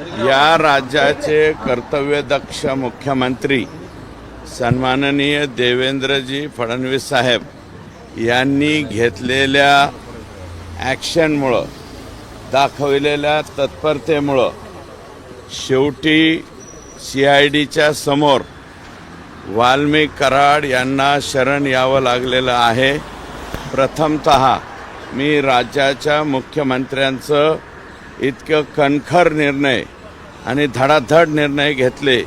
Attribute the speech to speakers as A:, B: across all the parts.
A: या राज्याचे कर्तव्यदक्ष मुख्यमंत्री सन्माननीय देवेंद्रजी फडणवीस साहेब यांनी घेतलेल्या ॲक्शनमुळं दाखवलेल्या तत्परतेमुळं शेवटी सी आय डीच्या समोर वाल्मी कराड यांना शरण यावं लागलेलं आहे. प्रथमत मी राज्याच्या मुख्यमंत्र्यांचं इतकं कणखर निर्णय आणि धडाधड निर्णय घेतले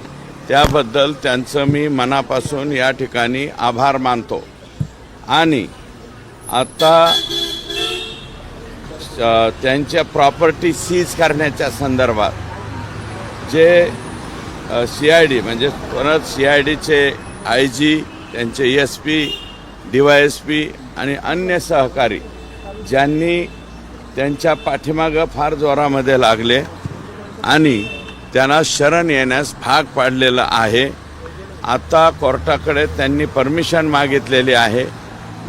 A: त्याबद्दल त्यांचं मी मनापासून या ठिकाणी आभार मानतो. आणि आता त्यांच्या प्रॉपर्टी सीज करण्याच्या संदर्भात जे सी आय डी म्हणजे परत सी आय डीचे आय जी त्यांचे S P D Y S P आणि अन्य सहकारी ज्यांनी त्यांच्या पाठीमागं फार जोरामध्ये लागले आणि त्यांना शरण येण्यास भाग पाडलेलं आहे. आता कोर्टाकडे त्यांनी परमिशन मागितलेली आहे.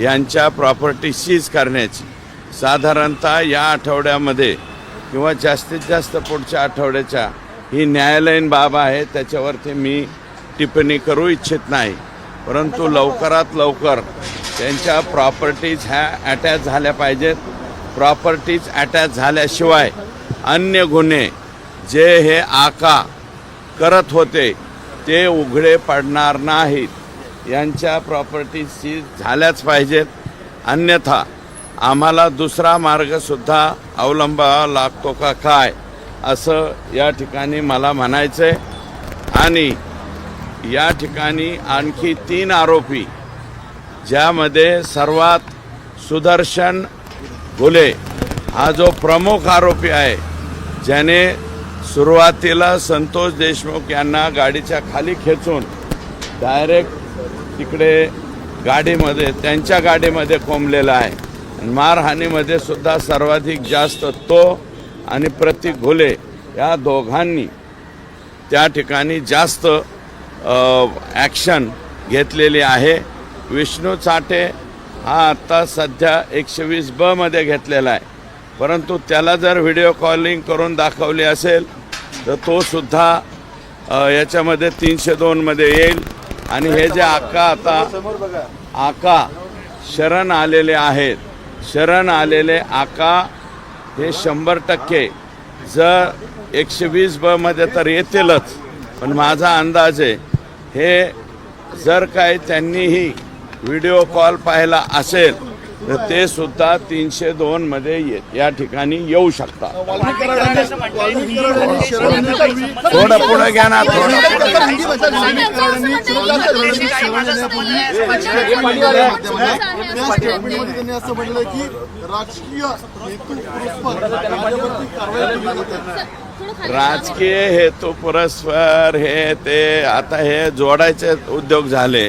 A: यांच्या प्रॉपर्टी सीज करण्याची. साधारणतः या आठवड्यामध्ये किंवा जास्तीत जास्त पुढच्या आठवड्याच्या ही न्यायालयीन बाब आहे. त्याच्यावरती मी टिप्पणी करू इच्छित नाही. परंतु लवकरात लवकर त्यांच्या प्रॉपर्टीज ह्या अटॅच झाल्या पाहिजेत. प्रॉपर्टीज अटॅच झाल्याशिवाय अन्य गुन्हे जे हे आका करत होते ते उघडे पडणार नाहीत. यांच्या प्रॉपर्टी सीज झाल्याच पाहिजेत. अन्यथा आम्हाला दुसरा मार्गसुद्धा अवलंबावा लागतो का काय? असं या ठिकाणी मला म्हणायचं आहे आणि या ठिकाणी आणखी तीन आरोपी ज्यामध्ये सर्वात सुदर्शन घुले हा जो प्रमुख आरोपी आहे ज्याने सुरुवातीला संतोष देशमुख यांना गाडीच्या खाली खेचून डायरेक्ट तिकडे गाडीमध्ये त्यांच्या गाडीमध्ये कोंबलेला आहे. मारहाणीमध्ये सुद्धा सर्वाधिक जास्त तो आणि प्रतीक घोले या दोघांनी त्या ठिकाणी जास्त ॲक्शन घेतलेली आहे. विष्णू चाटे हा आत्ता सध्या एकशे वीस बमध्ये घेतलेला आहे. परंतु त्याला जर व्हिडिओ कॉलिंग करून दाखवली असेल तर तो सुद्धा याच्यामध्ये तीनशे दोनमध्ये येईल. आणि हे जे आका आता आका शरण आलेले आहेत. शरण आलेले आका हे शंभर टक्के जर एकशे वीस बमध्ये तर येतीलच. पण माझा अंदाज आहे हे जर काय त्यांनीही व्हिडिओ कॉल पाहिला असेल तर ते सुद्धा तीनशे दोन मध्ये ये- या ठिकाणी येऊ शकतात. थोडं पुढे घ्या ना थोडं
B: त्यांनी असं म्हटलं की राजकीय
A: राजकीय हेतू पुरस्पर हे ते आता हे जोडायचे उद्योग झाले.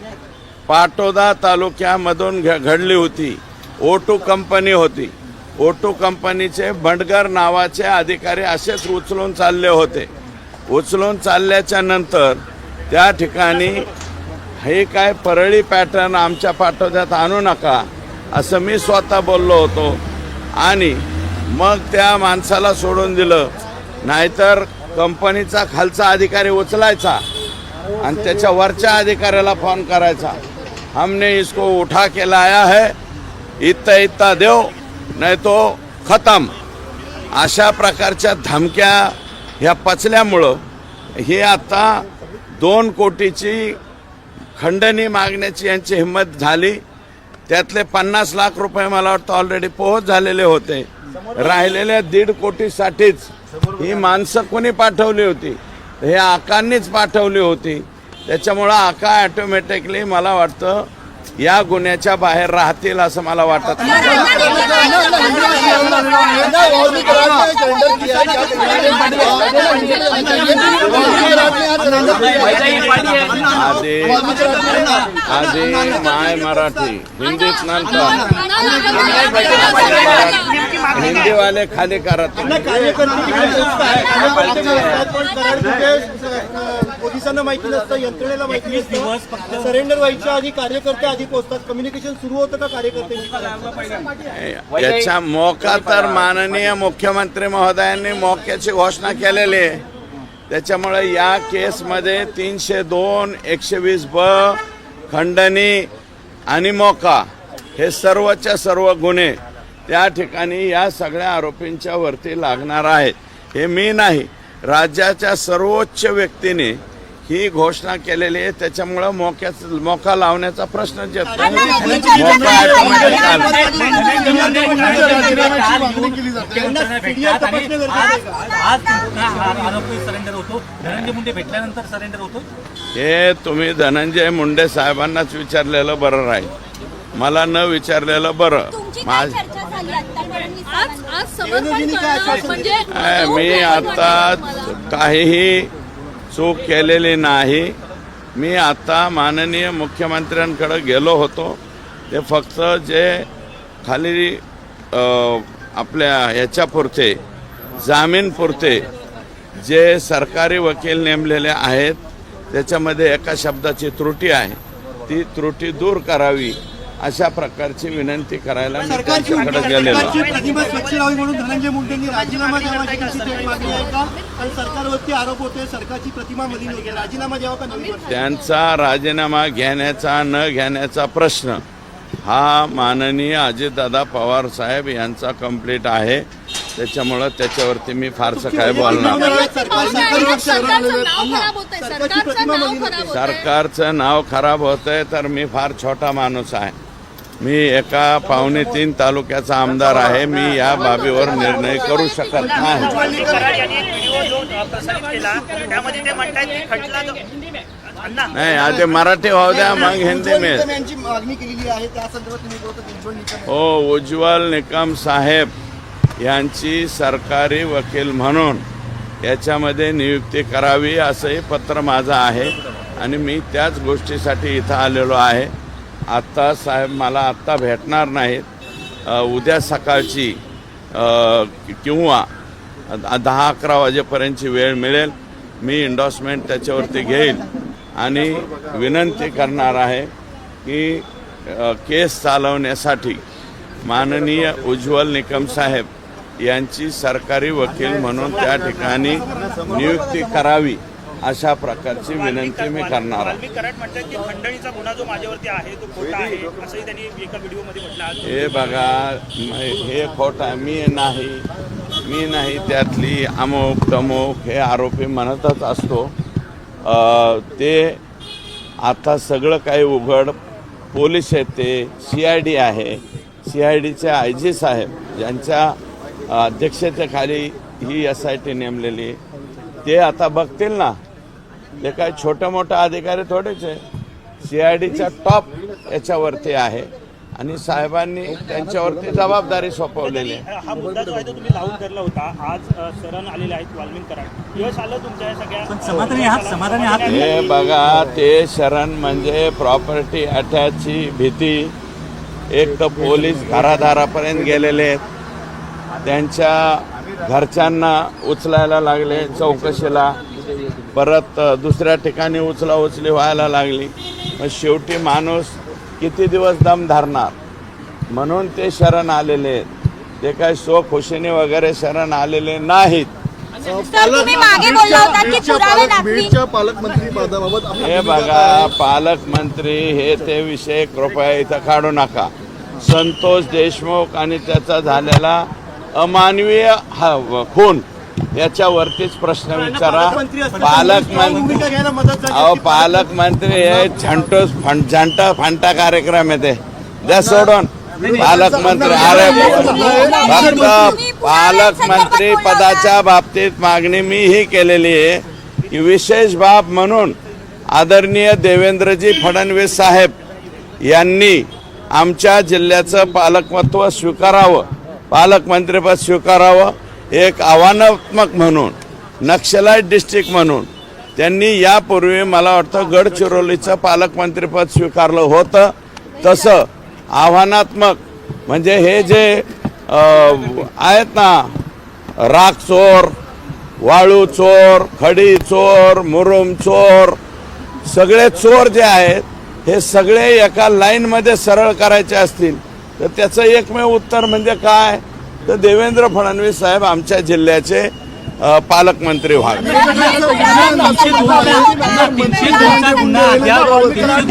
A: पाटोदा तालुक्यामधून घ घडली होती. ओटू कंपनी होती. ओटू कंपनीचे भंडगर नावाचे अधिकारी असेच उचलून चालले होते. उचलून चालल्याच्या नंतर त्या ठिकाणी हे काय परळी पॅटर्न आमच्या पाठोद्यात आणू नका असं मी स्वतः बोललो होतो. आणि मग त्या माणसाला सोडून दिलं. नाहीतर कंपनीचा खालचा अधिकारी उचलायचा आणि त्याच्या वरच्या अधिकाऱ्याला फोन करायचा. हमने इसको उठा के लाया है। इतना इतना देव नाही तो खतम। अशा प्रकारच्या धमक्या ह्या पचल्यामुळं ही आता दोन कोटीची खंडणी मागण्याची यांची हिंमत झाली. त्यातले पन्नास लाख रुपये मला वाटतं ऑलरेडी पोहोच झालेले होते. राहिलेल्या दीड कोटीसाठीच ही माणसं कोणी पाठवली होती? हे आकांनीच पाठवली होती. त्याच्यामुळं आका ॲटोमॅटिकली मला वाटतं या गुन्ह्याच्या बाहेर राहतील असं मला वाटत आधी आधी माय मराठी हिंदीत नंतर हिंदीवाले खाली करत
C: पोलिसांना माहिती नसतं यंत्रणेला माहिती नसतं. सरेंडर व्हायच्या आधी कार्यकर्ते आधी पोहोचतात. कम्युनिकेशन सुरू होतं का कार्यकर्त्यांची
A: याच्या मोका तर माननीय मुख्यमंत्री महोदयांनी मोक्याची घोषणा केलेली. आहे त्याच्यामुळे या केसमध्ये तीनशे दोन एकशे वीस ब खंडणी आणि मोका हे सर्वच्या सर्व गुन्हे त्या ठिकाणी या सगळ्या आरोपींच्या वरती लागणार आहेत. हे मी नाही राज्याच्या सर्वोच्च व्यक्तीने ही घोषणा केलेली आहे त्याच्यामुळं मोक्याच मोका लावण्याचा प्रश्नच येत
D: हा आरोपी सरेंडर होतो. धनंजय मुंडे भेटल्यानंतर सरेंडर होतो
A: हे तुम्ही धनंजय मुंडे साहेबांनाच विचारलेलं बरं राहील मला न विचारलेलं बरं.
E: म्हणजे
A: मी
E: वेगळं
A: आता. काहीही चूक केलेली नाही. मी आता माननीय मुख्यमंत्र्यांकडे गेलो होतो. ते फक्त जे खाली आपल्या ह्याच्यापुरते जामीनपुरते जे सरकारी वकील नेमलेले आहेत त्याच्यामध्ये एका शब्दाची त्रुटी आहे. ती त्रुटी दूर करावी. अशा प्रकारची विनंती करायला त्यांच्याकडे गेलेलो आहे.
C: सरकारची प्रतिमा स्वच्छ राहावी म्हणून धनंजय मुंडेंनी राजीनामा द्यावा अशी त्यांची थेट मागणी आहे का आणि सरकारवरती आरोप होते सरकारची प्रतिमा मलिन होते. राजीनामा द्यावा का नवीन वर्ष?
A: त्यांचा राजीनामा घेण्याचा न घेण्याचा प्रश्न हा माननीय अजितदादा पवार साहेब यांचा कंप्लीट आहे. त्याच्यामुळं त्याच्यावरती मी फारसं काय बोलणार
E: सरकारचं
C: सरकारी
E: नाव खराब होतंय.
C: सरकारची
E: सरकारचं
C: प्रतिमा
E: नाव
C: मलिन
E: खराब
C: होते
E: होतंय.
A: सरकारचं नाव खराब होतंय तर मी फार छोटा माणूस आहे. मी एका पावणे तीन तालुक्याचा आमदार आहे. मी या बाबीवर निर्णय करू शकत नाही. नाही आता मराठी व्हाव द्या मग हिंदी मी हो उज्ज्वल निकम साहेब यांची सरकारी वकील म्हणून याच्यामध्ये नियुक्ती करावी असंही पत्र माझं आहे आणि मी त्याच गोष्टीसाठी इथं आलेलो आहे. आत्ता साहेब मला आत्ता भेटणार नाहीत. उद्या सकाळची किंवा दहा अकरा वाजेपर्यंतची वेळ मिळेल. मी इंडॉसमेंट त्याच्यावरती घेईल. आणि विनंती करणार आहे की केस चालवण्यासाठी माननीय उज्ज्वल निकम साहेब यांची सरकारी वकील म्हणून त्या ठिकाणी नियुक्ती करावी. अशा प्रकारची विनंती मी करणार हे बघा हे खोट आहे. मी नाही मी नाही त्यातली अमुक तमुक हे आरोपी म्हणतच असतो. ते आता सगळं काही उघड. पोलीस आहेत ते सी आय डी आहे. सी आय डीचे आय जी साहेब ज्यांच्या अध्यक्षतेखाली ही एस आय टी नेमलेली. ते आता बघतील ना. ते काय छोटे मोठे अधिकारी थोडेच आहे. सी आय डीच्या टॉप याच्यावरती आहे. आणि साहेबांनी त्यांच्यावरती जबाबदारी सोपवलेली आहे.
F: हा मुद्दा जो आहे तो तुम्ही लावून धरला होता. आज अ, शरण आलेले आहेत वाल्मिक कराड यश आलं तुमच्या या सगळ्या
D: पण समाधानी आहात समाधानी आहात
A: हे बघा ते शरण म्हणजे प्रॉपर्टी अटॅचची भीती. एक तर पोलीस घरादारापर्यंत गेलेले आहेत. त्यांच्या घरच्यांना उचलायला लागले चौकशीला. परत दुसऱ्या ठिकाणी उचला उचली व्हायला लागली. मग शेवटी माणूस किती दिवस दम धरणार? म्हणून ते शरण आलेले आहेत. ते काय सो खुशीने वगैरे शरण आलेले नाहीत.
G: तर तुम्ही मागे बोलला होता की
B: बीडच्या
G: पुरावे
B: पालक
G: लागतील.
B: बीडच्या पालकमंत्री पदाबाबत आपली
A: हे बघा? पालकमंत्री हे ते विषय कृपया इथं काढू नका. संतोष देशमुख आणि त्याचा झालेला अमानवीय हा- खून. याच्यावरतीच प्रश्न विचारा.
C: पालकमंत्री
A: अहो पालकमंत्री हे झंटो फं- झंटा फांटा कार्यक्रम आहे ते. द्या सोडून. पालकमंत्री अरे फक्त पालकमंत्री पदाच्या बाबतीत मागणी मी ही केलेली आहे. की विशेष बाब म्हणून आदरणीय देवेंद्रजी फडणवीस साहेब यांनी आमच्या जिल्ह्याचं पालकमत्व स्वीकारावं. पालकमंत्रीपद स्वीकारावं. एक आव्हानात्मक म्हणून नक्षलाईट डिस्ट्रिक्ट म्हणून त्यांनी यापूर्वी मला वाटतं गडचिरोलीचं पालकमंत्रीपद स्वीकारलं होतं. तसं आव्हानात्मक म्हणजे हे जे आहेत ना राख चोर वाळू चोर खडी चोर मुरुम चोर सगळे चोर जे आहेत हे सगळे एका लाईनमध्ये सरळ करायचे असतील. तर त्याचं एकमेव उत्तर म्हणजे काय? तर देवेंद्र फडणवीस साहेब आमच्या जिल्ह्याचे पालकमंत्री व्हावे.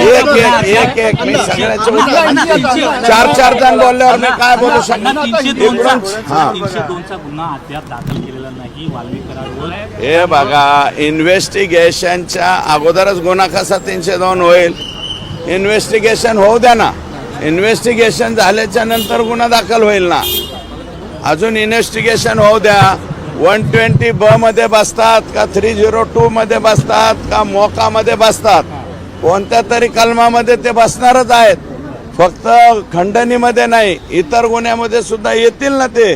A: एक एक एक एक मी सगळ्याचे उत्तर चार चार जण बोलल्यावर मी काय बोलू शकतो
D: तीनशे दोनचा
A: हा.
D: तीनशे दोनचा गुन्हा अद्याप दाखल केलेला नाही
A: हे बघा इन्व्हेस्टिगेशनच्या अगोदरच गुन्हा कसा तीनशे दोन होईल. इन्व्हेस्टिगेशन होऊ द्या ना. इन्व्हेस्टिगेशन झाल्याच्यानंतर गुन्हा दाखल होईल ना. अजून इन्व्हेस्टिगेशन होऊ द्या. वन ट्वेंटी ब मध्ये बसतात का थ्री झिरो टू मध्ये बसतात का मोकामध्ये बसतात? कोणत्या तरी कलमामध्ये ते बसणारच आहेत. फक्त खंडणीमध्ये नाही इतर गुन्ह्यामध्ये सुद्धा येतील ना ते.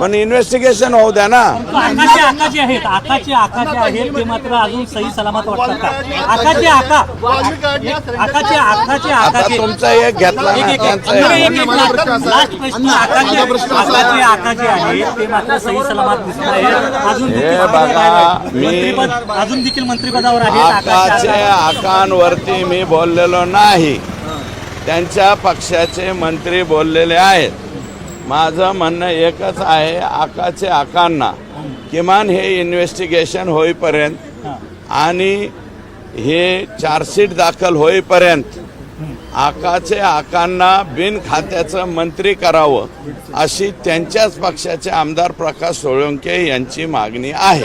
A: पण इन्व्हेस्टिगेशन होऊ द्या ना.
D: आकाचे आकाचे आहेत आकाचे आकाचे आहेत ते मात्र अजून सही सलामत वाटतात का? आकाचे आका. आकाचे आकाचे
A: आता
D: आकाचे
A: तुमचा एक घेतला
D: एक
A: ना
D: एक
A: त्यांचा
D: एक
A: एक.
D: एक- एक लास्ट लास्ट प्रश्न आकाचे आकाचे आकाचे आहेत ते मात्र सही सलामत दिसत आहेत. अजून
A: हे
D: देखील
A: बघा, मी-
D: मंत्रिपद अजून देखील मंत्रिपदावर आहेत
A: आकाचे
D: आकाशचे
A: आकांवरती मी बोललेलो नाही. त्यांच्या पक्षाचे मंत्री बोललेले आहेत. माझं म्हणणं एकच आहे आकाचे आकांना. किमान हे इन्व्हेस्टिगेशन होईपर्यंत आणि हे चार्जशीट दाखल होईपर्यंत आकाचे आकांना बिन खात्याचं मंत्री करावं अशी त्यांच्याच पक्षाचे आमदार प्रकाश सोळंके यांची मागणी आहे.